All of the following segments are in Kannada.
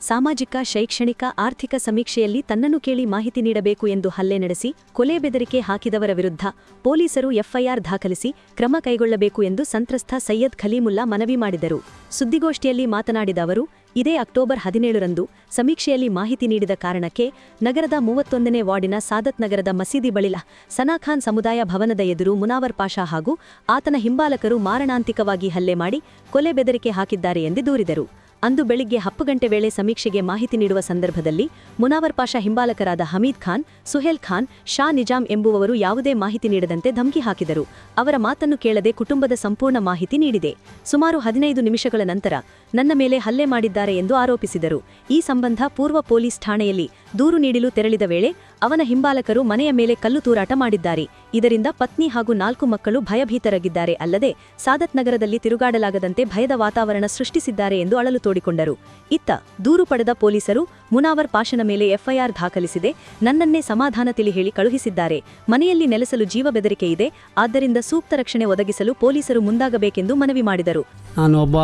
ಸಾಮಾಜಿಕ, ಶೈಕ್ಷಣಿಕ, ಆರ್ಥಿಕ ಸಮೀಕ್ಷೆಯಲ್ಲಿ ತನ್ನನ್ನು ಕೇಳಿ ಮಾಹಿತಿ ನೀಡಬೇಕು ಎಂದು ಹಲ್ಲೆ ನಡೆಸಿ ಕೊಲೆ ಬೆದರಿಕೆ ಹಾಕಿದವರ ವಿರುದ್ಧ ಪೊಲೀಸರು ಎಫ್ಐಆರ್ ದಾಖಲಿಸಿ ಕ್ರಮ ಕೈಗೊಳ್ಳಬೇಕು ಎಂದು ಸಂತ್ರಸ್ತ ಸೈಯದ್ ಖಲೀಮುಲ್ಲಾ ಮನವಿ ಮಾಡಿದರು. ಸುದ್ದಿಗೋಷ್ಠಿಯಲ್ಲಿ ಮಾತನಾಡಿದ ಅವರು, ಇದೇ ಅಕ್ಟೋಬರ್ ಹದಿನೇಳರಂದು ಸಮೀಕ್ಷೆಯಲ್ಲಿ ಮಾಹಿತಿ ನೀಡಿದ ಕಾರಣಕ್ಕೆ ನಗರದ ಮೂವತ್ತೊಂದನೇ ವಾರ್ಡಿನ ಸಾದತ್ ನಗರದ ಮಸೀದಿ ಬಳಿಲ ಸನಾಖಾನ್ ಸಮುದಾಯ ಭವನದ ಎದುರು ಮುನಾವರ್ ಪಾಷಾ ಹಾಗೂ ಆತನ ಹಿಂಬಾಲಕರು ಮಾರಣಾಂತಿಕವಾಗಿ ಹಲ್ಲೆ ಮಾಡಿ ಕೊಲೆ ಬೆದರಿಕೆ ಹಾಕಿದ್ದಾರೆ ಎಂದು ದೂರಿದರು. ಅಂದು ಬೆಳಿಗ್ಗೆ ಹತ್ತು ಗಂಟೆ ವೇಳೆ ಸಮೀಕ್ಷೆಗೆ ಮಾಹಿತಿ ನೀಡುವ ಸಂದರ್ಭದಲ್ಲಿ ಮುನಾವರ್ ಪಾಷಾ ಹಿಂಬಾಲಕರಾದ ಹಮೀದ್ ಖಾನ್, ಸುಹೇಲ್ ಖಾನ್, ಶಾ ನಿಜಾಮ್ ಎಂಬುವವರು ಯಾವುದೇ ಮಾಹಿತಿ ನೀಡದಂತೆ ಧಮಕಿ ಹಾಕಿದರು. ಅವರ ಮಾತನ್ನು ಕೇಳದೆ ಕುಟುಂಬದ ಸಂಪೂರ್ಣ ಮಾಹಿತಿ ನೀಡಿದೆ. ಸುಮಾರು ಹದಿನೈದು ನಿಮಿಷಗಳ ನಂತರ ನನ್ನ ಮೇಲೆ ಹಲ್ಲೆ ಮಾಡಿದ್ದಾರೆ ಎಂದು ಆರೋಪಿಸಿದರು. ಈ ಸಂಬಂಧ ಪೂರ್ವ ಪೊಲೀಸ್ ಠಾಣೆಯಲ್ಲಿ ದೂರು ನೀಡಲು ತೆರಳಿದ ವೇಳೆ ಅವನ ಹಿಂಬಾಲಕರು ಮನೆಯ ಮೇಲೆ ಕಲ್ಲು ತೂರಾಟ ಮಾಡಿದ್ದಾರೆ. ಇದರಿಂದ ಪತ್ನಿ ಹಾಗೂ ನಾಲ್ಕು ಮಕ್ಕಳು ಭಯಭೀತರಾಗಿದ್ದಾರೆ. ಅಲ್ಲದೆ ಸಾದತ್ ನಗರದಲ್ಲಿ ತಿರುಗಾಡಲಾಗದಂತೆ ಭಯದ ವಾತಾವರಣ ಸೃಷ್ಟಿಸಿದ್ದಾರೆ ಎಂದು ಅಳಲು ತೋಡಿಕೊಂಡರು. ಇತ್ತ ದೂರು ಪಡೆದ ಪೊಲೀಸರು ಮುನಾವರ್ ಪಾಷನ ಮೇಲೆ ಎಫ್ಐಆರ್ ದಾಖಲಿಸಿದೆ. ನನ್ನನ್ನೇ ಸಮಾಧಾನ ತಿಳಿ ಹೇಳಿ ಕಳುಹಿಸಿದ್ದಾರೆ. ಮನೆಯಲ್ಲಿ ನೆಲೆಸಲು ಜೀವ ಬೆದರಿಕೆ ಇದೆ. ಆದ್ದರಿಂದ ಸೂಕ್ತ ರಕ್ಷಣೆ ಒದಗಿಸಲು ಪೊಲೀಸರು ಮುಂದಾಗಬೇಕೆಂದು ಮನವಿ ಮಾಡಿದರು. ನಾನು ಒಬ್ಬ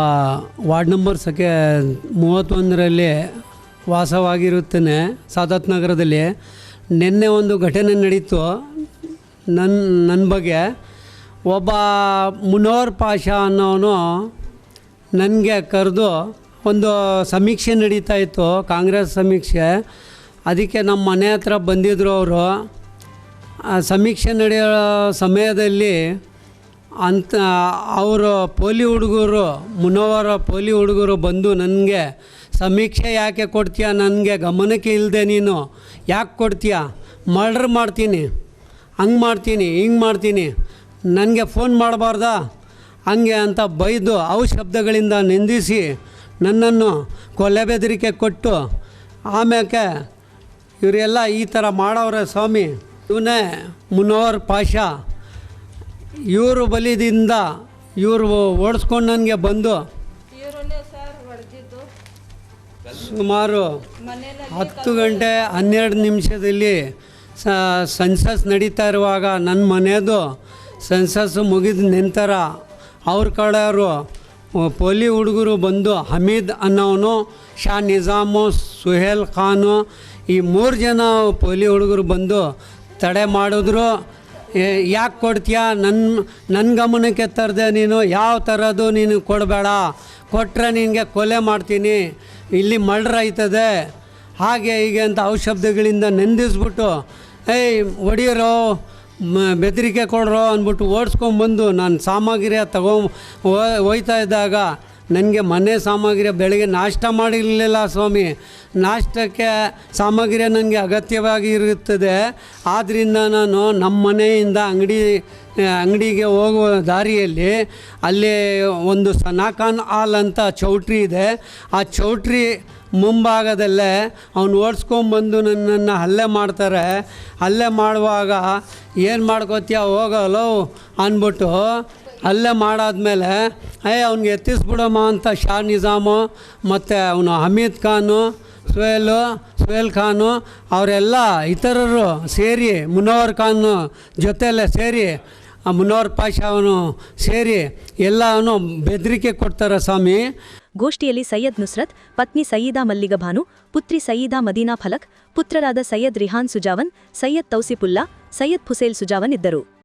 ವಾರ್ಡ್ ನಂಬರ್ ಸಕೆ ಮೂವತ್ತೊಂದರಲ್ಲಿ ವಾಸವಾಗಿರುತ್ತೇನೆ. ಸಾದತ್ ನಗರದಲ್ಲಿ ನಿನ್ನೆ ಒಂದು ಘಟನೆ ನಡೀತು. ನನ್ನ ನನ್ನ ಬಗ್ಗೆ. ಒಬ್ಬ ಮುನೋರ್ ಪಾಷ ಅನ್ನೋನು ನನಗೆ ಕರೆದು ಒಂದು ಸಮೀಕ್ಷೆ ನಡೀತಾ ಇತ್ತು, ಕಾಂಗ್ರೆಸ್ ಸಮೀಕ್ಷೆ. ಅದಕ್ಕೆ ನಮ್ಮ ಮನೆ ಹತ್ರ ಬಂದಿದ್ದರು ಅವರು. ಆ ಸಮೀಕ್ಷೆ ನಡೆಯೋ ಸಮಯದಲ್ಲಿ ಅಂತ, ಅವರು ಪೋಲಿ ಹುಡುಗರು, ಮುನೋವರ ಪೋಲಿ ಹುಡುಗರು ಬಂದು ನನಗೆ ಸಮೀಕ್ಷೆ ಯಾಕೆ ಕೊಡ್ತೀಯ? ನನಗೆ ಗಮನಕ್ಕೆ ಇಲ್ಲದೆ ನೀನು. ಯಾಕೆ ಕೊಡ್ತೀಯ? ಮರ್ಡ್ರ್ ಮಾಡ್ತೀನಿ. ಹಂಗೆ ಮಾಡ್ತೀನಿ, ಹಿಂಗೆ ಮಾಡ್ತೀನಿ. ನನಗೆ ಫೋನ್ ಮಾಡಬಾರ್ದ? ಹಂಗೆ ಅಂತ ಬೈದು ಅವು ಶಬ್ದಗಳಿಂದ ನಿಂದಿಸಿ ನನ್ನನ್ನು ಕೊಲೆ ಬೆದರಿಕೆ ಕೊಟ್ಟು ಆಮ್ಯಾಕೆ ಇವರೆಲ್ಲ ಈ ಥರ ಮಾಡವ್ರೆ ಸ್ವಾಮಿ? ಇವನೇ ಮುನೋವರ್ ಪಾಷಾ. ಇವರು ಬಲಿದಿಂದ ಇವರು ಓಡಿಸ್ಕೊಂಡು ನನಗೆ ಬಂದು ಸುಮಾರು ಹತ್ತು ಗಂಟೆ ಹನ್ನೆರಡು ನಿಮಿಷದಲ್ಲಿ ಸೆನ್ಸಸ್ ನಡೀತಾ ಇರುವಾಗ ನನ್ನ ಮನೆಯದು ಸೆನ್ಸಸ್ ಮುಗಿದ ನಂತರ ಅವ್ರ ಕಡೆಯವರು ಪೋಲಿ ಹುಡುಗರು ಬಂದು ಹಮೀದ್ ಅನ್ನೋನು, ಶಾ ನಿಜಾಮು, ಸುಹೇಲ್ ಖಾನು ಈ ಮೂರು ಜನ ಪೋಲಿ ಹುಡುಗರು ಬಂದು ತಡೆ ಮಾಡಿದ್ರು. ಯಾಕೆ ಕೊಡ್ತೀಯಾ? ನನ್ನ ನನ್ನ ಗಮನಕ್ಕೆ ತರದೆ ನೀನು, ಯಾವ ಥರದ್ದು ನೀನು ಕೊಡಬೇಡ. ಕೊಟ್ಟರೆ ನಿನಗೆ ಕೊಲೆ ಮಾಡ್ತೀನಿ. ಇಲ್ಲಿ ಮರ್ಡ್ರ್ ಆಯ್ತದೆ. ಹಾಗೆ ಹೀಗೆ ಅಂತ ಔಷಬ್ದಗಳಿಂದ ನೆಂದಿಸ್ಬಿಟ್ಟು, ಏಯ್ ಹೊಡಿಯರೋ ಬೆದರಿಕೆ ಕೊಡ್ರೋ ಅಂದ್ಬಿಟ್ಟು ಓಡಿಸ್ಕೊಂಬಂದು ನಾನು ಸಾಮಗ್ರಿ ತಗೊಂಡು ಹೋಯ್ತಾ ಇದ್ದಾಗ ನನಗೆ ಮನೆ ಸಾಮಗ್ರಿ ಬೆಳಗ್ಗೆ ನಾಷ್ಟ ಮಾಡಿರಲಿಲ್ಲ ಸ್ವಾಮಿ. ನಾಷ್ಟಕ್ಕೆ ಸಾಮಗ್ರಿ ನನಗೆ ಅಗತ್ಯವಾಗಿ ಇರುತ್ತದೆ. ಆದ್ದರಿಂದ ನಾನು ನಮ್ಮ ಮನೆಯಿಂದ ಅಂಗಡಿ ಅಂಗಡಿಗೆ ಹೋಗುವ ದಾರಿಯಲ್ಲಿ ಅಲ್ಲಿ ಒಂದು ಸನಾಖಾನ್ ಹಾಲ್ ಅಂತ ಚೌಟ್ರಿ ಇದೆ. ಆ ಚೌಟ್ರಿ ಮುಂಭಾಗದಲ್ಲೇ ಅವ್ನು ಓಡಿಸ್ಕೊಂಬಂದು ನನ್ನನ್ನು ಹಲ್ಲೆ ಮಾಡ್ತಾರೆ. ಹಲ್ಲೆ ಮಾಡುವಾಗ ಏನು ಮಾಡ್ಕೋತೀಯ ಹೋಗಲ್ಲೋ ಅಂದ್ಬಿಟ್ಟು ಹಲ್ಲೆ ಮಾಡಾದ್ಮೇಲೆ, ಏ, ಅವ್ನಿಗೆ ಎತ್ತಿಸ್ಬಿಡಮ್ಮ ಅಂತ ಶಾ ನಿಜಾಮು, ಮತ್ತು ಅವನು ಹಮೀದ್ ಖಾನು, ಸುಹೇಲು, ಸುಹೇಲ್ ಖಾನು, ಅವರೆಲ್ಲ ಇತರರು ಸೇರಿ, ಮುನವರ್ ಖಾನ್ ಜೊತೆಯಲ್ಲೇ ಸೇರಿ, ಆ ಮುನವರ್ ಪಾಷ ಅವನು ಸೇರಿ ಎಲ್ಲವನು ಬೆದರಿಕೆ ಕೊಡ್ತಾರೆ ಸ್ವಾಮಿ. ಗೋಷ್ಠಿಯಲ್ಲಿ ಸೈಯದ್ ನುಸ್ರತ್, ಪತ್ನಿ ಸಯೀದಾ ಮಲ್ಲಿಗ ಭಾನು ಪುತ್ರಿ ಸಯೀದಾ ಮದೀನಾ ಫಲಕ್, ಪುತ್ರರಾದ ಸೈಯದ್ ರಿಹಾನ್ ಸುಜಾವನ್, ಸೈಯದ್ ತೌಸಿಫುಲ್ಲಾ, ಸೈಯದ್ ಫುಸೇಲ್ ಸುಜಾವನ್ ಇದ್ದರು.